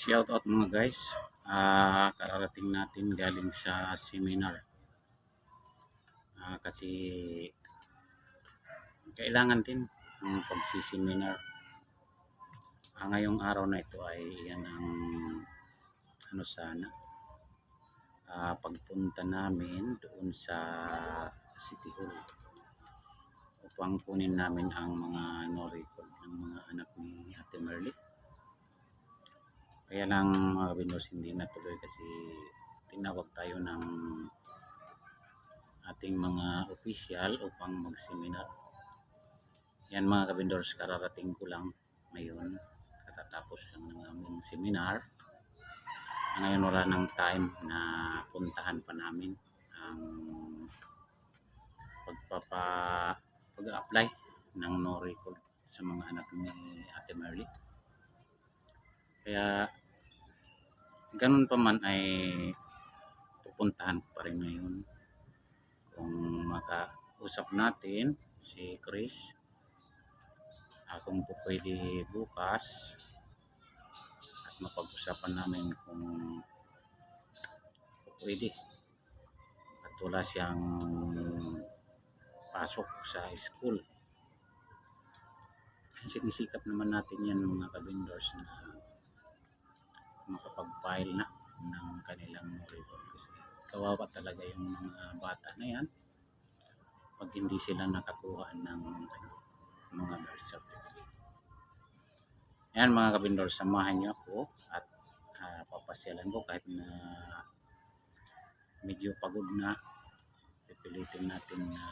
Shout out mga guys. Ah, kararating natin galing sa seminar. Ah, kasi kailangan din ang pagsiseminar. Ah, ngayong araw na ito ay yan ang ano sana ah, pagpunta namin doon sa City Hall upang kunin namin ang mga no record ng mga anak ni Ate Merly. Kaya lang mga Windows hindi natuloy kasi tinawag tayo ng ating mga official upang mag-seminar. Yan mga kabindors, kararating ko lang ngayon. Katatapos lang ng aming seminar. Ngayon wala ng time na puntahan pa namin ang pagpapa pag-apply ng no record sa mga anak ni Ate Merly. Kaya ganun pa man ay pupuntahan ko pa rin ngayon. Kung makausap natin si Chris kung po pwede bukas at mapag-usapan namin kung pwede. At wala siyang pasok sa school. Sinisikap naman natin yan mga kabindors na makapag-file na ng kanilang report kasi kawawa talaga yung mga bata na yan pag hindi sila nakakuha ng ano, mga birth certificate. Yan mga kabindor, samahan niyo ako at ah, papasyalan ko kahit na medyo pagod na pipilitin natin na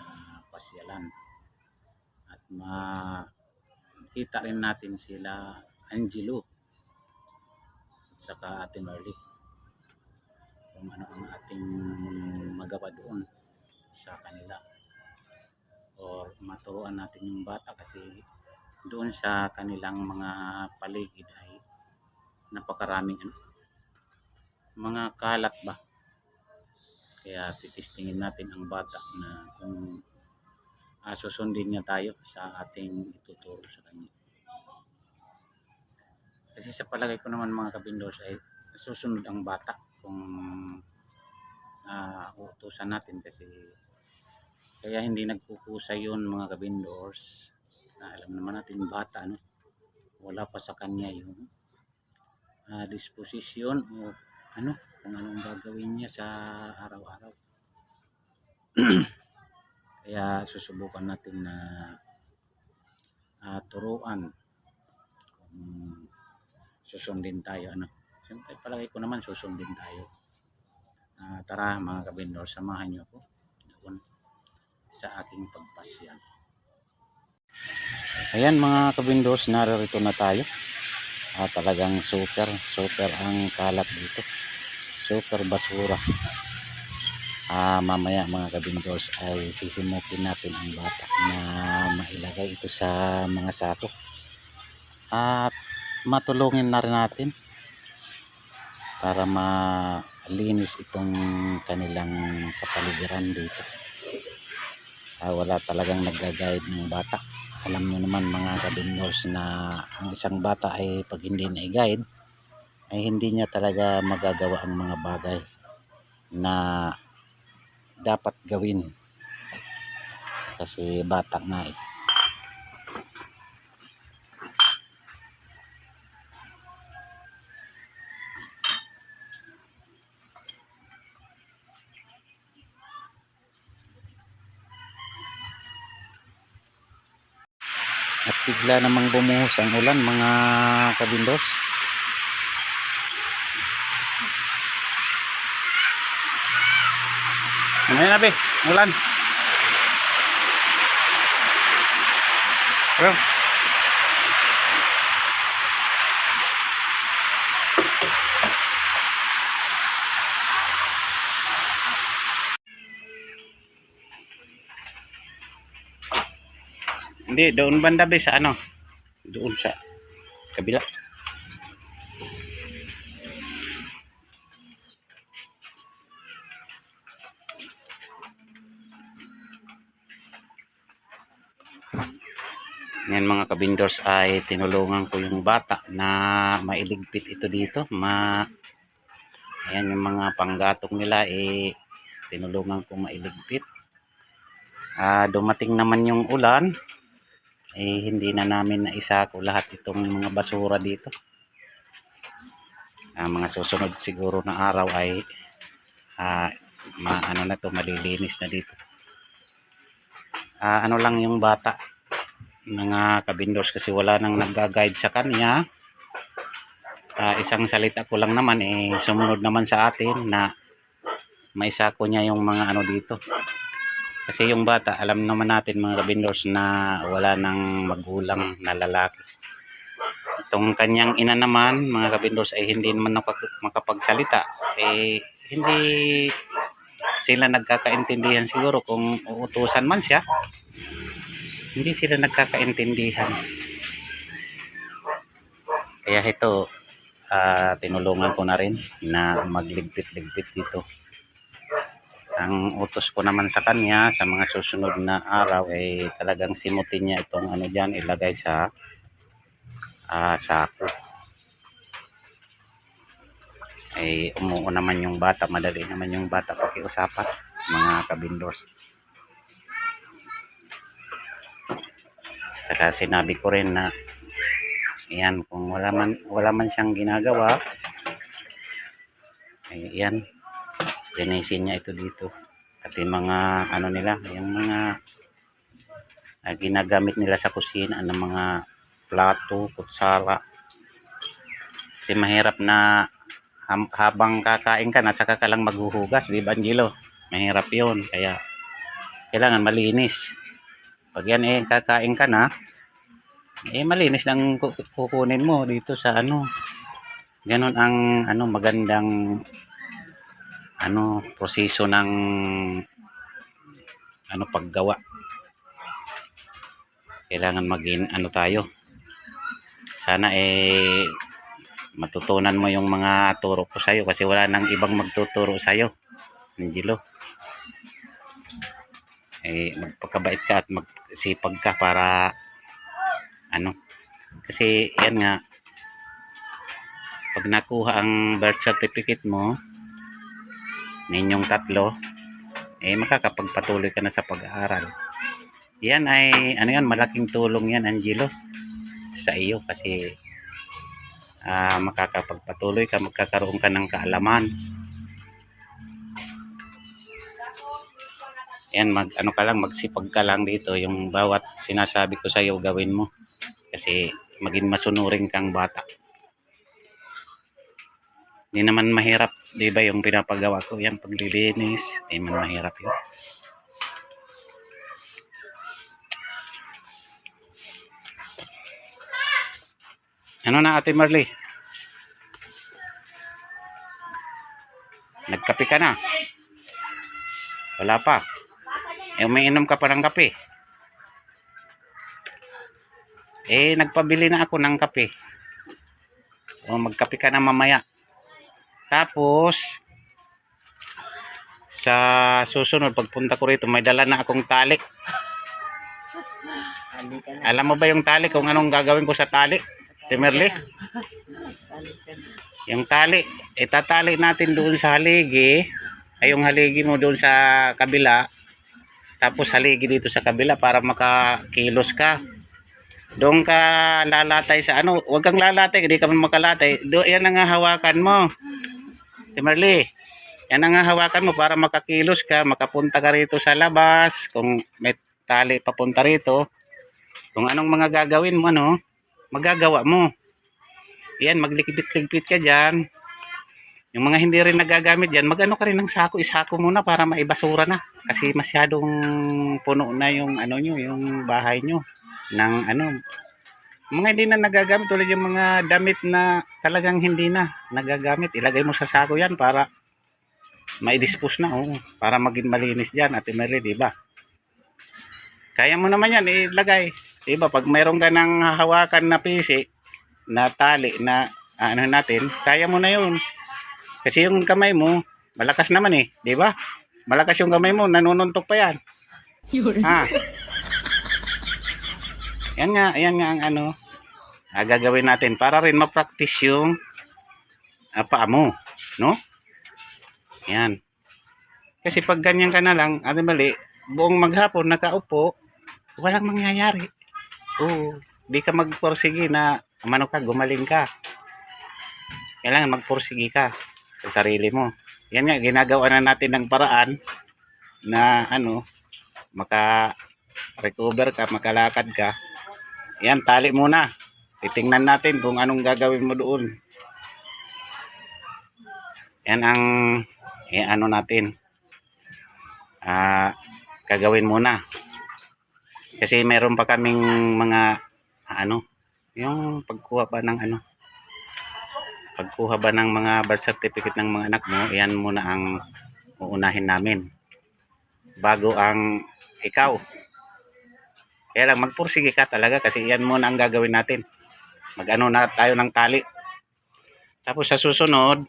pasyalan at makita rin natin sila Angelo saka Ate Merly kung ano ang ating magawa doon sa kanila. Or maturuan natin yung bata kasi doon sa kanilang mga paligid ay napakaraming ano, mga kalat ba? Kaya titistingin natin ang bata na kung uh, susundin niya tayo sa ating ituturo sa kanya kasi sa palagay ko naman mga kabindors ay susunod ang bata kung uh, utusan natin kasi kaya hindi nagkukusa yun mga kabindors na alam naman natin bata no? Wala pa sa kanya yung uh, disposisyon o ano kung anong gagawin niya sa araw-araw. Kaya susubukan natin na uh, turuan kung susundin tayo ano? Siyempre palagay ko naman susundin tayo. Ah, tara mga kabindor samahan niyo ako doon sa ating pagpasyan. Ayan mga kabindors narito na tayo. Ah, talagang super super ang kalat dito. Super basura. Ah, mamaya mga kabindors ay hihimukin natin ang bata na mailagay ito sa mga sako. At matulungin na rin natin para malinis itong kanilang kapaligiran dito. Ah, wala talagang nagga-guide ng bata. Alam nyo naman mga kabindors na ang isang bata ay pag hindi na-guide ay hindi niya talaga magagawa ang mga bagay na dapat gawin. Kasi bata nga eh. Bigla namang bumuhos ang ulan mga kabindos. Ano nabi? Ulan. Bro. Hindi, doon banda be sa ano? Doon sa kabila. Yan mga kabindors ay tinulungan ko yung bata na mailigpit ito dito. Ma Ayan yung mga panggatong nila eh tinulungan ko mailigpit. Ah, dumating naman yung ulan. Eh hindi na namin naisako lahat itong mga basura dito. Ah, mga susunod siguro na araw ay ah, ma ano na to malilinis na dito. Ah, ano lang yung bata mga kabindors kasi wala nang nagga-guide sa kanya. Ah, isang salita ko lang naman eh sumunod naman sa atin na maisako niya yung mga ano dito. Kasi yung bata, alam naman natin mga kabindors na wala nang magulang na lalaki. Itong kanyang ina naman, mga kabindors, ay hindi naman makapagsalita. Eh, hindi sila nagkakaintindihan siguro kung uutusan man siya hindi sila nagkakaintindihan. Kaya ito, ah, tinulungan ko na rin na magligpit-ligpit dito. Ang utos ko naman sa kanya sa mga susunod na araw ay talagang simutin niya itong ano dyan, ilagay sa ah, sako. Ay umuo naman yung bata, madali naman yung bata pakiusapan, mga kabindors. Saka sinabi ko rin na yan kung wala man wala man siyang ginagawa ay yan linisin niya ito dito. At yung mga ano nila yung mga ah, ginagamit nila sa kusina ng mga plato, kutsara. Kasi mahirap na habang kakain ka nasa ka lang maghuhugas di ba Angelo? Mahirap yun kaya kailangan malinis. Pag yan eh kakain ka na, eh malinis lang ku- kukunin mo dito sa ano. Ganon ang ano magandang ano proseso ng ano paggawa. Kailangan maging ano tayo. Sana eh matutunan mo yung mga turo ko sa'yo kasi wala nang ibang magtuturo sa'yo. Angelo eh magpakabait ka at magsipag ka para ano kasi yan nga pag nakuha ang birth certificate mo ninyong tatlo eh makakapagpatuloy ka na sa pag-aaral. Yan ay ano yan malaking tulong yan Angelo sa iyo kasi ah, makakapagpatuloy ka magkakaroon ka ng kaalaman. Yan mag ano ka lang magsipag ka lang dito yung bawat sinasabi ko sa iyo gawin mo. Kasi maging masunuring kang bata. Hindi naman mahirap di ba yung pinapagawa ko yan paglilinis hindi man mahirap yun ano na ate Marley nagkape ka na wala pa eh, umiinom ka pa ng kape. Eh, nagpabili na ako ng kape. O, magkape ka na mamaya. Tapos, sa susunod, pagpunta ko rito, may dala na akong tali. Alam mo ba yung tali, kung anong gagawin ko sa tali? Timerli? Yung tali, itatali natin doon sa haligi. Ay, yung haligi mo doon sa kabila, tapos haligi dito sa kabila para makakilos ka. Doon ka lalatay sa ano, huwag kang lalatay, hindi ka makalatay. Do, yan ang hawakan mo. Timerly, yan ang hawakan mo para makakilos ka, makapunta ka rito sa labas, kung may tali papunta rito. Kung anong mga gagawin mo, ano, magagawa mo. Yan, maglikpit-likpit ka dyan. Yung mga hindi rin nagagamit dyan, mag-ano ka rin ng sako, isako muna para maibasura na. Kasi masyadong puno na yung ano nyo, yung bahay nyo. ng ano, mga hindi na nagagamit tulad yung mga damit na talagang hindi na nagagamit. Ilagay mo sa sako yan para ma-dispose na. Oh, para maging malinis dyan, Ate Mary, di ba? Kaya mo naman yan, ilagay. Di ba? Pag mayroon ka ng hawakan na pisi, na tali, na ano natin, kaya mo na yun. Kasi yung kamay mo, malakas naman eh, di ba? Malakas yung kamay mo, nanununtok pa yan. Ha? Yan nga, yan nga ang ano, ah, gagawin natin para rin ma-practice yung ah, paa mo, no? Yan. Kasi pag ganyan ka na lang, ano mali, buong maghapon nakaupo, walang mangyayari. Oo, di ka magporsige na mano ka, gumaling ka. Kailangan magporsige ka sa sarili mo. Yan nga, ginagawa na natin ng paraan na ano, maka recover ka, makalakad ka. Yan, tali muna. Titingnan natin kung anong gagawin mo doon. Yan ang eh, ano natin. Ah, gagawin muna. Kasi meron pa kaming mga ano, yung pagkuha pa ng ano, pagkuha ba ng mga birth certificate ng mga anak mo, yan muna ang uunahin namin. Bago ang ikaw. Kaya lang magpursige ka talaga kasi yan muna ang gagawin natin. Mag-ano na tayo ng tali. Tapos sa susunod,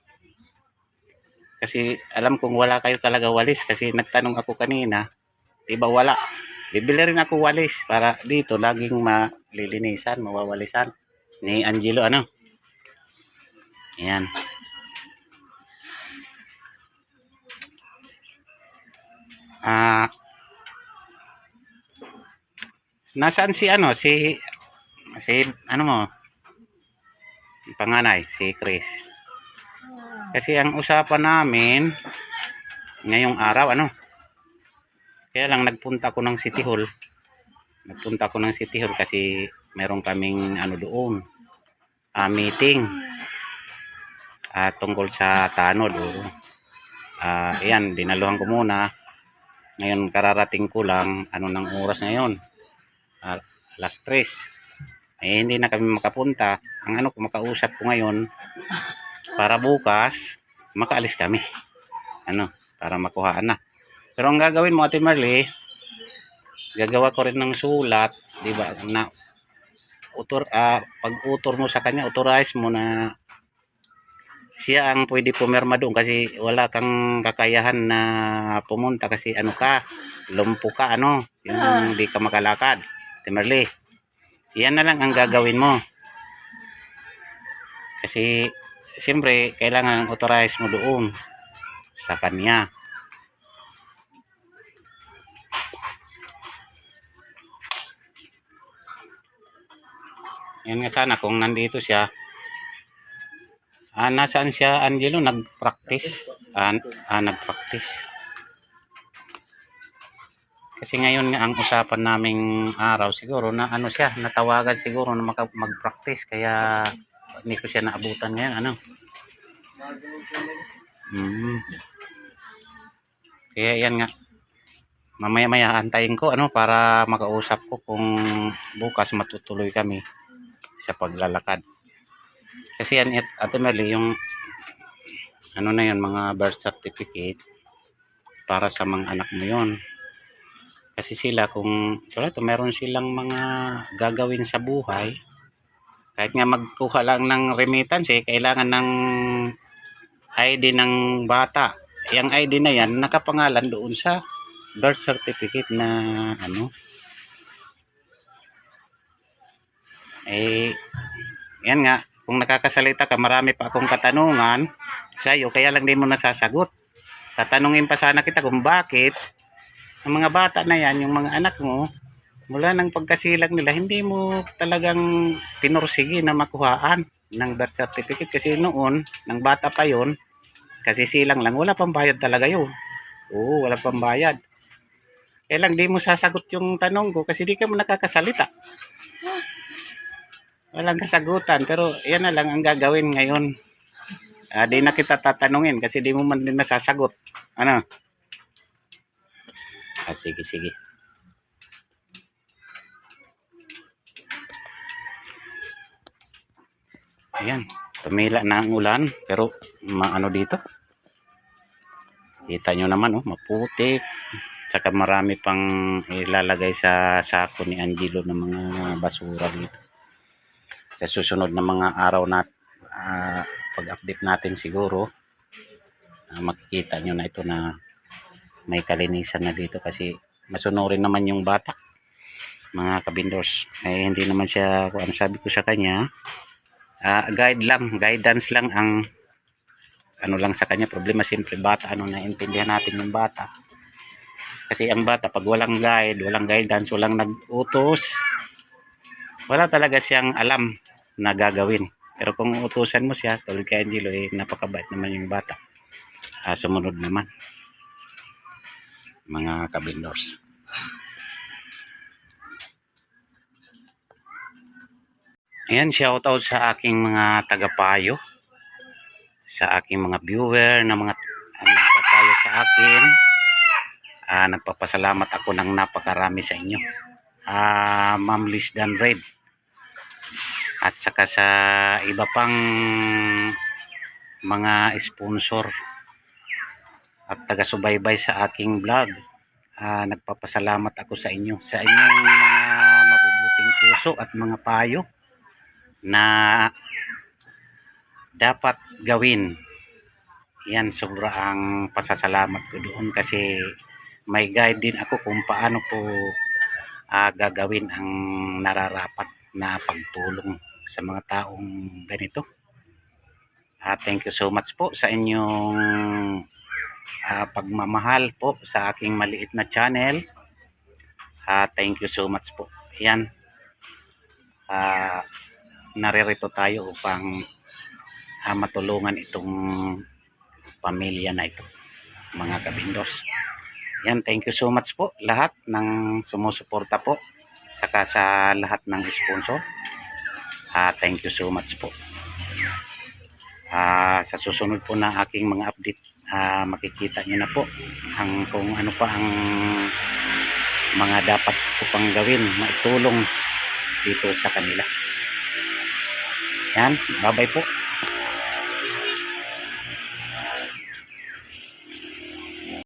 kasi alam kong wala kayo talaga walis kasi nagtanong ako kanina, di ba wala? Bibili rin ako walis para dito laging malilinisan, mawawalisan. Ni Angelo ano? Ayan. Ah, nasaan si ano, si si ano mo? Panganay, si Chris. Kasi ang usapan namin ngayong araw ano? Kaya lang nagpunta ko ng City Hall. Nagpunta ko ng City Hall kasi meron kaming ano doon. ah, meeting. Ah, tungkol sa tanod. Ah, ayan, dinaluhan ko muna. Ngayon kararating ko lang ano ng oras ngayon. Ah, alas 3. Eh, hindi na kami makapunta. Ang ano ko makausap ko ngayon para bukas makaalis kami. Ano, para makuhaan na. Pero ang gagawin mo, Ate Marley, gagawa ko rin ng sulat, di ba, na utor, ah, pag-utor mo sa kanya, authorize mo na siya ang pwede pumirma doon kasi wala kang kakayahan na pumunta kasi ano ka, lumpo ka, ano, yung hindi ka makalakad. Ate Marley, yan na lang ang gagawin mo. Kasi, siyempre, kailangan authorize mo doon sa kanya. Yan nga sana kung nandito siya. Ah, nasaan siya, Angelo? Nag-practice? Ah, ah nag-practice. Kasi ngayon nga ang usapan naming araw siguro na ano siya, natawagan siguro na mag-practice kaya hindi ko siya naabutan ngayon, ano? Mm. Kaya yan nga. Mamaya-maya antayin ko ano para makausap ko kung bukas matutuloy kami sa paglalakad. Kasi yan at ultimately yung ano na yun mga birth certificate para sa mga anak mo yon. Kasi sila kung wala to meron silang mga gagawin sa buhay. Kahit nga magkuha lang ng remittance eh, kailangan ng ID ng bata. Yung ID na yan nakapangalan doon sa birth certificate na ano. Eh yan nga kung nakakasalita ka marami pa akong katanungan sa iyo kaya lang di mo nasasagot. Tatanungin pa sana kita kung bakit ang mga bata na yan yung mga anak mo mula ng pagkasilang nila hindi mo talagang pinursige na makuhaan ng birth certificate. Kasi noon ng bata pa yon kasi silang lang wala pang bayad talaga yun. Oo wala pang bayad. Kaya lang di mo sasagot yung tanong ko kasi di ka mo nakakasalita. Walang kasagutan pero yan na lang ang gagawin ngayon. Ah, di na kita tatanungin kasi di mo man din nasasagot ano ah, sige sige. Ayan tumila na ang ulan pero maano dito? Kita nyo naman oh maputik tsaka marami pang ilalagay sa sako ni Angelo ng mga basura dito. Sa susunod na mga araw na ah, pag-update natin siguro ah, makikita nyo na ito na may kalinisan na dito kasi masunurin naman yung bata mga kabindors. Eh, hindi naman siya, kung ano sabi ko sa kanya, ah, guide lang, guidance lang ang ano lang sa kanya, problema siyempre bata, ano, naintindihan natin yung bata. Kasi ang bata, pag walang guide, walang guidance, walang nag-utos, wala talaga siyang alam na gagawin. Pero kung utusan mo siya, tulad kay Angelo, eh, napakabait naman yung bata. Ah, sumunod naman. Mga kabindors. Ayan, shoutout sa aking mga tagapayo. Sa aking mga viewer na mga ang nagpapayo sa akin. Ah, nagpapasalamat ako ng napakarami sa inyo. Ah, Ma'am Liz Dan. At saka sa iba pang mga sponsor at taga-subaybay sa aking vlog. Ah, nagpapasalamat ako sa inyo. Sa inyong mga mabubuting puso at mga payo na dapat gawin. Yan, sobra ang pasasalamat ko doon kasi may guide din ako kung paano po ah, gagawin ang nararapat na pagtulong sa mga taong ganito. Ah, thank you so much po sa inyong ah, pagmamahal po sa aking maliit na channel. Ah, thank you so much po. Yan. Ah, naririto tayo upang ah, matulungan itong pamilya na ito, mga kabindos. Yan, thank you so much po lahat ng sumusuporta po saka sa lahat ng sponsor. Ah, thank you so much po. Ah, sa susunod po na aking mga update, ah, makikita niyo na po ang kung ano pa ang mga dapat ko pang gawin, maitulong dito sa kanila. Yan, bye-bye po.